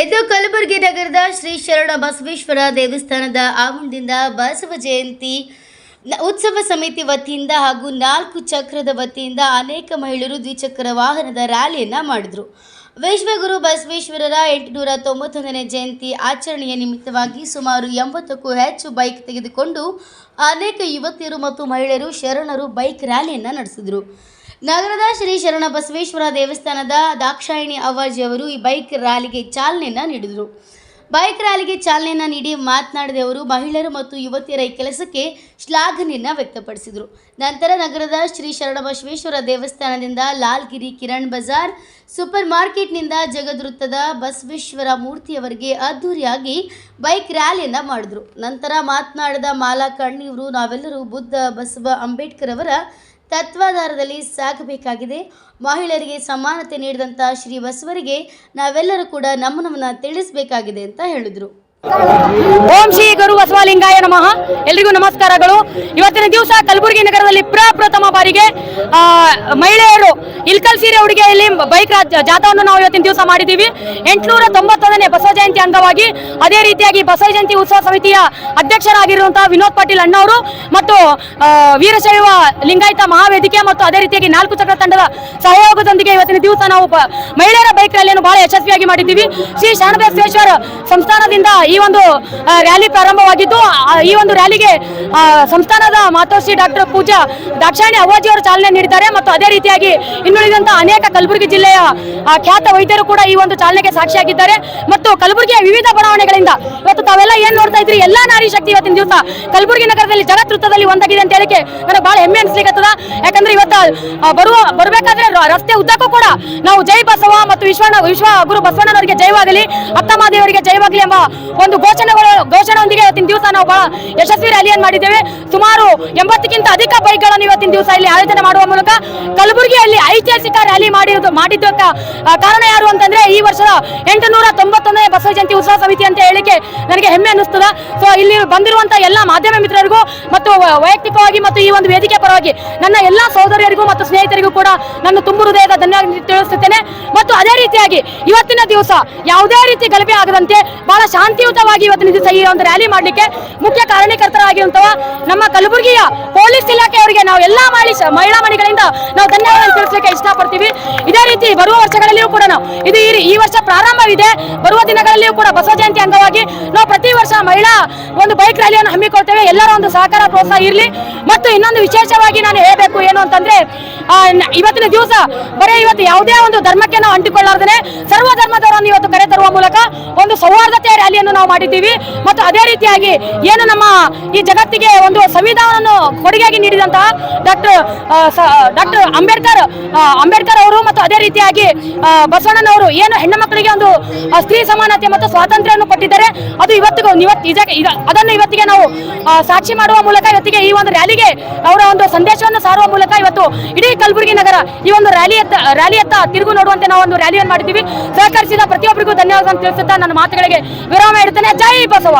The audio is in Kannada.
ಇದು ಕಲಬುರಗಿ ನಗರದ ಶ್ರೀ ಶರಣ ಬಸವೇಶ್ವರ ದೇವಸ್ಥಾನದ ಆವರಣದಿಂದ ಬಸವ ಜಯಂತಿ ಉತ್ಸವ ಸಮಿತಿ ವತಿಯಿಂದ ಹಾಗೂ ನಾಲ್ಕು ಚಕ್ರದ ವತಿಯಿಂದ ಅನೇಕ ಮಹಿಳೆಯರು ದ್ವಿಚಕ್ರ ವಾಹನದ ರ್ಯಾಲಿಯನ್ನು ಮಾಡಿದರು. ವಿಶ್ವಗುರು ಬಸವೇಶ್ವರರ ಎಂಟುನೂರ ತೊಂಬತ್ತೊಂದನೇ ಜಯಂತಿ ಆಚರಣೆಯ ನಿಮಿತ್ತವಾಗಿ ಸುಮಾರು ಎಂಬತ್ತಕ್ಕೂ ಹೆಚ್ಚು ಬೈಕ್ ತೆಗೆದುಕೊಂಡು ಅನೇಕ ಯುವತಿಯರು ಮತ್ತು ಮಹಿಳೆಯರು ಶರಣರು ಬೈಕ್ ರ್ಯಾಲಿಯನ್ನು ನಡೆಸಿದರು. ನಗರದ ಶ್ರೀ ಶರಣ ಬಸವೇಶ್ವರ ದೇವಸ್ಥಾನದ ದಾಕ್ಷಾಯಿಣಿ ಅವರು ಈ ಬೈಕ್ ರ್ಯಾಲಿಗೆ ಚಾಲನೆಯನ್ನು ನೀಡಿದರು. ಬೈಕ್ ರ್ಯಾಲಿಗೆ ಚಾಲನೆಯನ್ನು ನೀಡಿ ಮಾತನಾಡಿದ ಅವರು, ಮಹಿಳೆಯರು ಮತ್ತು ಯುವತಿಯರ ಈ ಕೆಲಸಕ್ಕೆ ಶ್ಲಾಘನೆಯನ್ನು ವ್ಯಕ್ತಪಡಿಸಿದರು. ನಂತರ ನಗರದ ಶ್ರೀ ಶರಣ ಬಸವೇಶ್ವರ ದೇವಸ್ಥಾನದಿಂದ ಲಾಲ್ಗಿರಿ ಕಿರಣ್ ಬಜಾರ್, ಸೂಪರ್ ಮಾರ್ಕೆಟ್ನಿಂದ ಜಗದೃತ್ತದ ಬಸವೇಶ್ವರ ಮೂರ್ತಿಯವರಿಗೆ ಅದ್ಧೂರಿಯಾಗಿ ಬೈಕ್ ರ್ಯಾಲಿಯನ್ನು ಮಾಡಿದರು. ನಂತರ ಮಾತನಾಡಿದ ಮಾಲಾ ಕಣ್ಣಿಯವರು ನಾವೆಲ್ಲರೂ ಬುದ್ಧ ಬಸವ ಅಂಬೇಡ್ಕರ್ ಅವರ ತತ್ವಾಧಾರದಲ್ಲಿ ಸಾಗಬೇಕಾಗಿದೆ. ಮಹಿಳೆಯರಿಗೆ ಸಮಾನತೆ ನೀಡಿದಂಥ ಶ್ರೀ ಬಸವರಿಗೆ ನಾವೆಲ್ಲರೂ ಕೂಡ ನಮ್ಮನವನ್ನು ತಿಳಿಸಬೇಕಾಗಿದೆ ಅಂತ ಹೇಳಿದರು. ಓಂ ಶ್ರೀ ಗುರು ಬಸವಲಿಂಗಾಯ ನಮಃ. ಎಲ್ರಿಗೂ ನಮಸ್ಕಾರಗಳು. ಇವತ್ತಿನ ದಿವಸ ಕಲಬುರಗಿ ನಗರದಲ್ಲಿ ಪ್ರಪ್ರಥಮ ಬಾರಿಗೆ ಮಹಿಳೆಯರು ಇಲ್ಕಲ್ ಸೀರೆ ಉಡುಗೆಯಲ್ಲಿ ಬೈಕ್ ಜಾಥಾವನ್ನು ನಾವು ಇವತ್ತಿನ ದಿವಸ ಮಾಡಿದ್ದೀವಿ. ಎಂಟುನೂರ ತೊಂಬತ್ತೊಂದನೇ ಬಸವ ಜಯಂತಿ ಅಂಗವಾಗಿ ಅದೇ ರೀತಿಯಾಗಿ ಬಸವ ಜಯಂತಿ ಉತ್ಸವ ಸಮಿತಿಯ ಅಧ್ಯಕ್ಷರಾಗಿರುವಂತಹ ವಿನೋದ್ ಪಾಟೀಲ್ ಅಣ್ಣವರು ಮತ್ತು ವೀರಶೈವ ಲಿಂಗಾಯತ ಮಹಾವೇದಿಕೆ ಮತ್ತು ಅದೇ ರೀತಿಯಾಗಿ ನಾಲ್ಕು ಚಕ್ರ ತಂಡದ ಸಹಯೋಗದೊಂದಿಗೆ ಇವತ್ತಿನ ದಿವಸ ನಾವು ಮಹಿಳೆಯರ ಬೈಕ್ ರ್ಯಾಲಿಯನ್ನು ಬಹಳ ಯಶಸ್ವಿಯಾಗಿ ಮಾಡಿದ್ದೀವಿ. ಶ್ರೀ ಶರಣಬಸವೇಶ್ವರ ಸಂಸ್ಥಾನದಿಂದ ಈ ಒಂದು ರ್ಯಾಲಿ ಪ್ರಾರಂಭವಾಗಿದ್ದು ಈ ಒಂದು ರ್ಯಾಲಿಗೆ ಸಂಸ್ಥಾನದ ಮಾತೋಶ್ರೀ ಡಾಕ್ಟರ್ ಪೂಜಾ ದಾಕ್ಷಾಯಣಿ ಅವಾಜಿ ಅವರು ಚಾಲನೆ ನೀಡಿದ್ದಾರೆ ಮತ್ತು ಅದೇ ರೀತಿಯಾಗಿ ಇನ್ನುಳಿದಂತಹ ಅನೇಕ ಕಲಬುರಗಿ ಜಿಲ್ಲೆಯ ಖ್ಯಾತ ವೈದ್ಯರು ಕೂಡ ಈ ಒಂದು ಚಾಲನೆಗೆ ಸಾಕ್ಷಿಯಾಗಿದ್ದಾರೆ. ಮತ್ತು ಕಲಬುರಗಿಯ ವಿವಿಧ ಬಡಾವಣೆಗಳಿಂದ ಇವತ್ತು ತಾವೆಲ್ಲ ಏನ್ ನೋಡ್ತಾ ಇದ್ರಿ? ಎಲ್ಲಾ ನಾರಿ ಶಕ್ತಿ ಇವತ್ತಿನ ದಿವಸ ಕಲಬುರಗಿ ನಗರದಲ್ಲಿ ಜಗತ್ವೃತ್ತದಲ್ಲಿ ಒಂದಾಗಿದೆ ಅಂತ ಹೇಳಿಕೆ ನನಗೆ ಬಹಳ ಹೆಮ್ಮೆ ಅನ್ಸ್ಲಿಕ್ಕತ್ತದ. ಯಾಕಂದ್ರೆ ಇವತ್ತು ಬರುವ ಬರಬೇಕಾದ್ರೆ ರಸ್ತೆ ಉದ್ದಕ್ಕೂ ಕೂಡ ನಾವು ಜೈ ಬಸವ ಮತ್ತು ವಿಶ್ವ ವಿಶ್ವ ಗುರು ಬಸವಣ್ಣನವರಿಗೆ ಜಯವಾಗಲಿ ಅತ್ತಮಾದೇವರಿಗೆ ಜಯವಾಗಲಿ ಎಂಬ ಒಂದು ಘೋಷಣೆಗಳು ಘೋಷಣೆಯೊಂದಿಗೆ ಇವತ್ತಿನ ದಿವಸ ನಾವು ಬಹಳ ಯಶಸ್ವಿ ರ್ಯಾಲಿಯನ್ನು ಮಾಡಿದ್ದೇವೆ. ಸುಮಾರು ಎಂಬತ್ತಕ್ಕಿಂತ ಅಧಿಕ ಬೈಕ್ಗಳನ್ನು ಇವತ್ತಿನ ದಿವಸ ಇಲ್ಲಿ ಆಯೋಜನೆ ಮಾಡುವ ಮೂಲಕ ಕಲಬುರಗಿಯಲ್ಲಿ ಐತಿಹಾಸಿಕ ರ್ಯಾಲಿ ಮಾಡಿರುವುದು ಮಾಡಿದ್ದಕ್ಕ ಆ, ಕಾರಣ ಯಾರು ಅಂತಂದ್ರೆ ಈ ವರ್ಷದ ಎಂಟುನೂರ ತೊಂಬತ್ತೊಂದನೇ ಬಸವ ಜಯಂತಿ ಉತ್ಸವ ಸಮಿತಿ ಅಂತ ಹೇಳಿಕೆ ನನಗೆ ಹೆಮ್ಮೆ ಅನ್ನಿಸ್ತದ. ಸೊ ಇಲ್ಲಿ ಬಂದಿರುವಂತಹ ಎಲ್ಲ ಮಾಧ್ಯಮ ಮಿತ್ರರಿಗೂ ಮತ್ತು ವೈಯಕ್ತಿಕವಾಗಿ ಮತ್ತು ಈ ಒಂದು ವೇದಿಕೆ ಪರವಾಗಿ ನನ್ನ ಎಲ್ಲ ಸಹೋದರಿಯರಿಗೂ ಮತ್ತು ಸ್ನೇಹಿತರಿಗೂ ಕೂಡ ನನ್ನ ತುಂಬು ಹೃದಯದ ಧನ್ಯವಾದ ತಿಳಿಸುತ್ತೇನೆ ಮತ್ತು ಅದೇ ರೀತಿಯಾಗಿ ಇವತ್ತಿನ ದಿವಸ ಯಾವುದೇ ರೀತಿ ಗಲಭೆ ಆಗದಂತೆ ಬಹಳ ಶಾಂತಿಯುತವಾಗಿ ಇವತ್ತಿನ ದಿವಸ ಈ ಒಂದು ರ್ಯಾಲಿ ಮಾಡಲಿಕ್ಕೆ ಮುಖ್ಯ ಕಾರಣೀಕರ್ತರಾಗಿರುವಂತಹ ನಮ್ಮ ಕಲಬುರಗಿಯ ಪೊಲೀಸ್ ಇಲಾಖೆಯವರಿಗೆ ನಾವು ಎಲ್ಲಾ ಮಹಿಳಾ ಮಣಿಗಳಿಂದ ನಾವು ಧನ್ಯವಾದ ತಿಳಿಸಲಿಕ್ಕೆ ಇದೇ ರೀತಿ ಬರುವ ವರ್ಷಗಳಲ್ಲಿಯೂ ಕೂಡ ನಾವು ಇದು ಈ ವರ್ಷ ಪ್ರಾರಂಭವಿದೆ. ಬರುವ ದಿನಗಳಲ್ಲಿಯೂ ಕೂಡ ಬಸವ ಜಯಂತಿ ಅಂಗವಾಗಿ ನಾವು ಪ್ರತಿ ವರ್ಷ ಮಹಿಳಾ ಒಂದು ಬೈಕ್ ರ್ಯಾಲಿಯನ್ನು ಹಮ್ಮಿಕೊಳ್ತೇವೆ. ಎಲ್ಲರ ಒಂದು ಸಹಕಾರ, ಪ್ರೋತ್ಸಾಹ ಇರಲಿ. ಮತ್ತು ಇನ್ನೊಂದು ವಿಶೇಷವಾಗಿ ನಾನು ಹೇಳಬೇಕು ಏನು ಅಂತಂದ್ರೆ ಇವತ್ತಿನ ದಿವಸ ಬರೀ ಇವತ್ತು ಯಾವುದೇ ಒಂದು ಧರ್ಮಕ್ಕೆ ನಾವು ಅಂಟಿಕೊಳ್ಳಾರ್ದೇ ಸರ್ವ ಧರ್ಮದವರನ್ನು ಇವತ್ತು ಕರೆ ತರುವ ಮೂಲಕ ಒಂದು ಸೌಹಾರ್ದತೆಯ ರ್ಯಾಲಿಯನ್ನು ನಾವು ಮಾಡಿದ್ದೀವಿ. ಮತ್ತು ಅದೇ ರೀತಿಯಾಗಿ ಏನು ನಮ್ಮ ಈ ಜಗತ್ತಿಗೆ ಒಂದು ಸಂವಿಧಾನವನ್ನು ಕೊಡುಗೆಯಾಗಿ ನೀಡಿದಂತಹ ಡಾಕ್ಟರ್ ಡಾಕ್ಟರ್ ಅಂಬೇಡ್ಕರ್ ಅಂಬೇಡ್ಕರ್ ಅವರು ಮತ್ತು ಅದೇ ರೀತಿಯಾಗಿ ಬಸವಣ್ಣನವರು ಏನು ಹೆಣ್ಣು ಮಕ್ಕಳಿಗೆ ಒಂದು ಸ್ತ್ರೀ ಸಮಾನತೆ ಮತ್ತು ಸ್ವಾತಂತ್ರ್ಯವನ್ನು ಕೊಟ್ಟಿದ್ದಾರೆ. ಅದು ಇವತ್ತಿಗೂ ಇವತ್ತು ಇದ- ಅದನ್ನು ಇವತ್ತಿಗೆ ನಾವು ಸಾಕ್ಷಿ ಮಾಡುವ ಮೂಲಕ ಇವತ್ತಿಗೆ ಈ ಒಂದು ರ್ಯಾಲಿಗೆ ಅವರ ಒಂದು ಸಂದೇಶವನ್ನು ಸಾರುವ ಮೂಲಕ ಇವತ್ತು ಇಡೀ ಕಲಬುರಗಿ ನಗರ ಈ ಒಂದು ರ್ಯಾಲಿಯತ್ತ ರ್ಯಾಲಿಯತ್ತ ತಿರುಗು ನೋಡುವಂತೆ ನಾವು ಒಂದು ರ್ಯಾಲಿಯನ್ನು ಮಾಡಿದ್ದೀವಿ. ಸಹಕರಿಸಿದ ಪ್ರತಿಯೊಬ್ಬರಿಗೂ ಧನ್ಯವಾದ ತಿಳಿಸುತ್ತಾ ನನ್ನ ಮಾತುಗಳಿಗೆ ವಿರಾಮ ಇಡ್ತೇನೆ ಜೈ ಬಸವ.